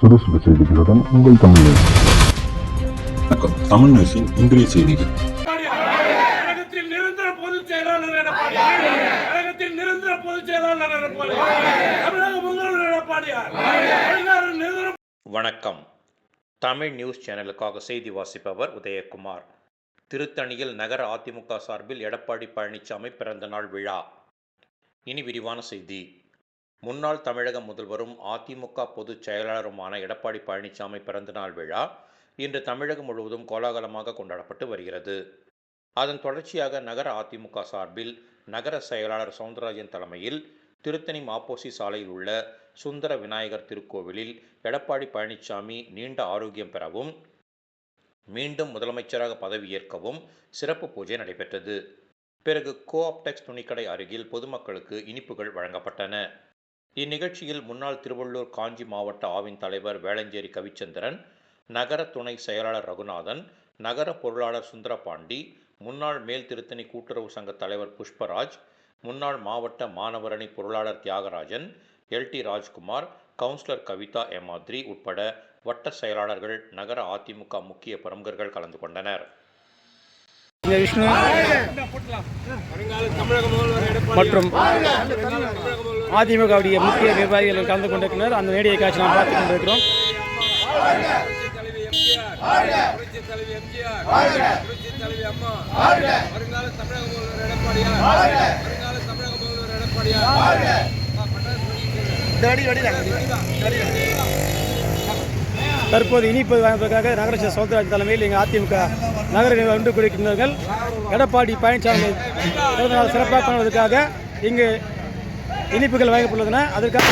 சுறுசுறு செய்திகளுடன் உங்கள் தமிழ் நியூஸ். வணக்கம். தமிழ் நியூஸின் இன்றைய செய்திகள். வணக்கம். தமிழ் நியூஸ் சேனலுக்காக செய்தி வாசிப்பவர் உதயகுமார். திருத்தணியில் நகர அதிமுக சார்பில் எடப்பாடி பழனிசாமி பிறந்த நாள் விழா. இனி விரிவான செய்தி. முன்னாள் தமிழக முதல்வரும் அதிமுக பொதுச் செயலாளருமான எடப்பாடி பழனிசாமி பிறந்தநாள் விழா இன்று தமிழகம் முழுவதும் கோலாகலமாக கொண்டாடப்பட்டு வருகிறது. அதன் தொடர்ச்சியாக நகர அதிமுக சார்பில் நகர செயலாளர் சவுந்தரராஜன் தலைமையில் திருத்தணி மாப்போசி சாலையில் உள்ள சுந்தர விநாயகர் திருக்கோவிலில் எடப்பாடி பழனிசாமி நீண்ட ஆரோக்கியம் பெறவும் மீண்டும் முதலமைச்சராக பதவியேற்கவும் சிறப்பு பூஜை நடைபெற்றது. பிறகு கோஆப்டெக்ஸ் துணிக்கடை அருகில் பொதுமக்களுக்கு இனிப்புகள் வழங்கப்பட்டன. இந்நிகழ்ச்சியில் முன்னாள் திருவள்ளூர் காஞ்சி மாவட்ட ஆவின் தலைவர் வேளஞ்சேரி கவிச்சந்திரன் நகர துணை செயலாளர் ரகுநாதன் நகர பொருளாளர் சுந்தரபாண்டி முன்னாள் மேல் திருத்தணி கூட்டுறவு சங்க தலைவர் புஷ்பராஜ் முன்னாள் மாவட்ட மாணவரணி பொருளாளர் Thiyagarajan L D Rajkumar councillor Kavitha எமாத்ரி உட்பட வட்ட செயலாளர்கள் நகர அதிமுக முக்கிய பிரமுகர்கள் கலந்து கொண்டனர். மற்றும் அதிமுகவுடைய முக்கிய நிர்வாகிகள் கலந்து கொண்டிருக்கிறார் அந்த நேடிய காட்சி நாம் பார்த்துக் கொண்டிருக்கிறோம். தற்போது இனிப்பு வழங்குவதற்காக நகராட்சி சௌந்தரராஜ் தலைமையில் எங்கள் அதிமுக நகர நிர்வாகிகள் ஒன்று எடப்பாடி பழனிசாமி சிறப்பாக கொள்வதற்காக இங்கு இனிப்புகள் வழங்கப்பட்டுள்ளன அதற்காக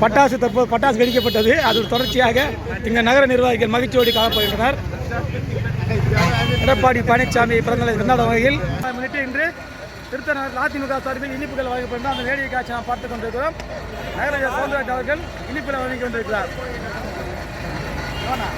பட்டாசு தற்போது பட்டாசு வெடிக்கப்பட்டது. அதன் தொடர்ச்சியாக இங்கு நகர நிர்வாகிகள் மகிழ்ச்சியோடு காணப்படுகின்றனர் எடப்பாடி பழனிசாமி பிறந்தநாளை கொண்டாடும் வகையில். முன்னிட்டு இன்று திருத்தநகர் அதிமுக சார்பில் இனிப்புகள் வழங்கப்படும் அந்த வேடிக்கை காட்சி நாம் பார்த்துக் கொண்டிருக்கிறோம். நகர சவுந்தரராஜ் அவர்கள் இனிப்புகளை வழங்கி கொண்டிருக்கிறார். அண்ணா